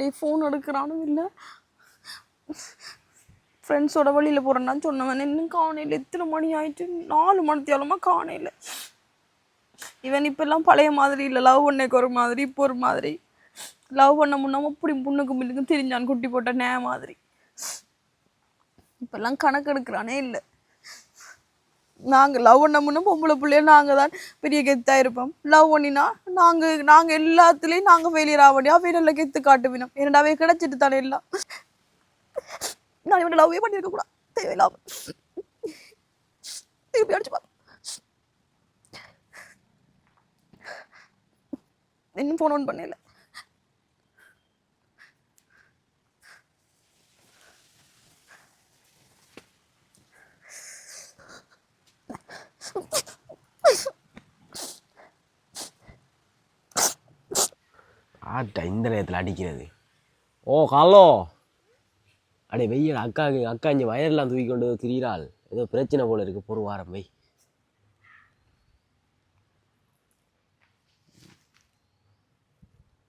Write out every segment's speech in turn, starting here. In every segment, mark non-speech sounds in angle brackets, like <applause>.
டே phone எடுக்கிறானும் இல்லை. ஃப்ரெண்ட்ஸோட வழியில் போகிறேன்னா சொன்னவன் இன்னும் காணையில் எத்தனை மணி ஆயிட்டு? நாலு மணித்தியாலமாக காணையில் இவன் இப்பெல்லாம் பழைய மாதிரி இல்லை. லவ் பண்ணக்கு ஒரு மாதிரி இப்போ ஒரு மாதிரி. லவ் பண்ண முன்னாம அப்படி புண்ணுக்கு மில்லுக்கும் திரிஞ்சான் குட்டி போட்ட நே மாதிரி. இப்பெல்லாம் கணக்கு எடுக்கிறானே இல்லை. நாங்கள் லவ் பண்ணமுன்னா பொம்பளை பிள்ளைய நாங்கள் தான் பெரிய கெத்தாக இருப்போம். லவ் பண்ணினா நாங்கள் நாங்கள் எல்லாத்துலேயும் நாங்கள் ஃபெயிலியர் ஆக வேண்டிய ஃபெயிலியரில் கெத்து காட்டுவினோம் என்னடாவே கிடைச்சிட்டு தானே எல்லாம் நான் இவனை லவ்வே பண்ணியிருக்க கூடாது. தேவையில்லாம. திருப்பி அடிச்சு இன்னும் ஃபோன் ஆன் பண்ணல. ஆட்டா இந்த நேரத்தில் அடிக்கிறது. ஓ காலோ? அடே வெய்யல் அக்காக்கு அக்கா இங்கே வயரெல்லாம் தூக்கி கொண்டு திரியிறாள். ஏதோ பிரச்சனை போல இருக்கு பொறு வாரம் வை.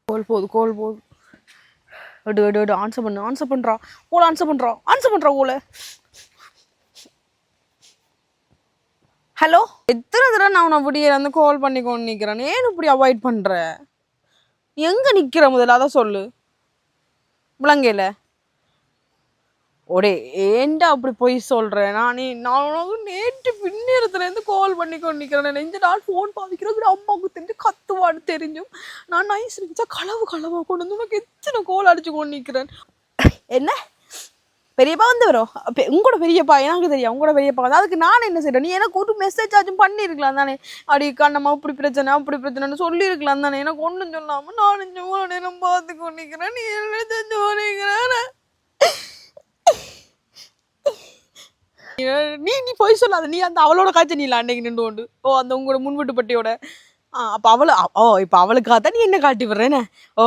கோல் போகுது கோல் போகுது. எடு எடு எடு ஆன்சர் பண்ணு ஆன்சர் பண்ணுறா ஓல ஆன்சர் பண்ணுறா ஆன்சர் பண்ணுறா ஓல ஹலோ எத்தனை தடவை நான் உன்னை அப்படியே வந்து கால் பண்ணி கொண்டு நிற்கிறேன் ஏன் இப்படி அவாய்ட் பண்ணுற எங்கே நிற்கிற முதல்ல? அதை சொல்லு. விளங்கையில் ஒரே ஏண்டா அப்படி பொய் சொல்கிறேன் நான் நான் உனக்கு நேற்று பின்னேரத்துலேருந்து கால் பண்ணி கொண்டு நிற்கிறேன் நெஞ்ச நாள் ஃபோன் பாதிக்கிறோம் அம்மாவுக்கு தெரிஞ்சு கத்துவான்னு தெரிஞ்சும். நான் நைஸ் இருந்துச்சா? களவு களவாக கொண்டு வந்து உனக்கு எத்தனை கோல் அடிச்சு கொண்டு நிற்கிறேன் என்ன? பெரியப்பா வந்து வரும் உங்களோட பெரியப்பா எனக்கு தெரியும் உங்களோட பெரியப்பா வந்து. அதுக்கு நான் என்ன செய்றேன் நீ எனக்கு ஒரு மெசேஜ் ஆச்சும் பண்ணியிருக்கலாம் தானே. அடி கண்ணம்மா இப்படி பிரச்சனை அப்படி பிரச்சனைன்னு சொல்லியிருக்கலாம் தானே. எனக்கு ஒன்றும் சொல்லாம நானும் சும்மா நேரம் பார்த்து கொண்டிருக்கிறேன். நீ என்ன செஞ்சு போனீங்கிறேன் நீ நீ போய் சொல்லாத. நீ அந்த அவளோட காய்ச்சல் நீ இல்லை அன்னைக்கு நின்று கொண்டு. ஓ அந்த உங்களோட முன்வீட்டு பட்டியோட. அப்போ அவளை ஓ இப்போ அவளுக்காக தான் நீ என்ன காட்டி விடுறேனே ஓ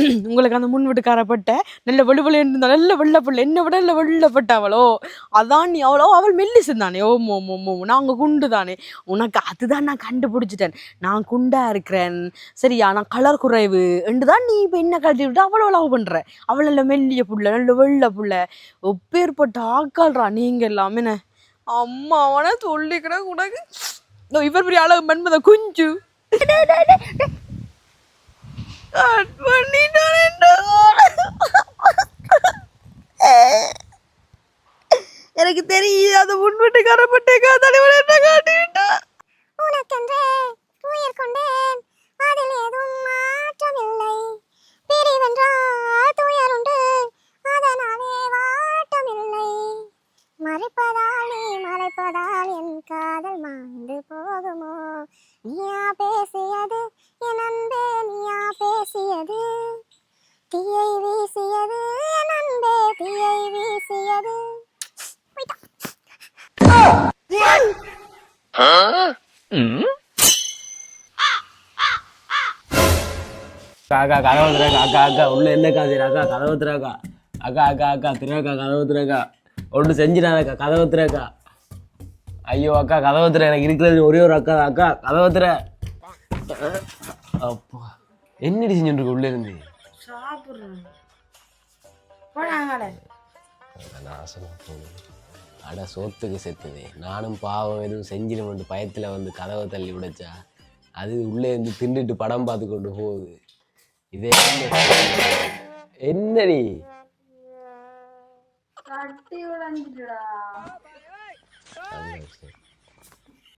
<clears throat> உங்களுக்கு அந்த முன் வீட்டுக்காரப்பட்ட நல்ல வெளுவெளு இருந்தா நல்ல வெள்ளை பிள்ளை என்ன விட நல்ல வெள்ளப்பட்ட அவளோ? அதான் நீ அவளோ அவள் மெல்லிசு தானே ஓ மோ மோ மோ நாங்கள் குண்டு தானே உனக்கு அதுதான் நான் கண்டுபிடிச்சிட்டேன். நான் குண்டாக இருக்கிறேன். சரியா? நான் கலர் குறைவு என்று தான் நீ இப்போ என்ன காட்டி விட்டு அவ்வளோ லவ் பண்ணுற அவள் நல்ல மெல்லிய புள்ள நல்ல வெள்ளை புள்ள. ஒப்பேற்பட்ட ஆக்காள்றா நீங்க எல்லாமே என்ன? அம்மா அவனை சொல்லிக்கிறேன் உனக்கு. இவர் பெரிய அழகு மன்மத குஞ்சு. கட் <laughs> எனக்கு தெரியுது அது முன்வீட்டுக்கார பட்டேக்கா தலைவன் என்ன காட்டிவிட்டா உனக்கென்றே உயிர் கொண்டேன். அதில் எதுவும் மாற்றமில்லை மறைப்பதால் என் காதல் மாய்ந்து போகுமோ? நீயா பேசியது என் அன்பே நீயா பேசியது. தீயை வீசியது என் அன்பே தீயை வீசியது. அக்கா கதவு திறக்கா அக்கா அக்கா உள்ள என்ன காசு அக்கா கதவு திறக்கா அக்கா அக்கா அக்கா திறக்கா கதவு திறக்கா ஒன்று செஞ்சிடாதக்கா கதவு திறக்கா ஐயோ அக்கா கதவு திற எனக்கு இருக்கிறது ஒரே ஒரு அக்கா. அக்கா கதவு திற. அப்பா என்னடி செஞ்சுட்டு இருக்க உள்ள இருந்து? அட சோத்துக்கு செத்துது. நானும் பாவம் எதுவும் செஞ்சிடும் பயத்தில் வந்து கதவை தள்ளி விடச்சா அது உள்ளே இருந்து தின்னுட்டு படம் பார்த்து கொண்டு போகுது. இதே என்னடி? Have a nice day.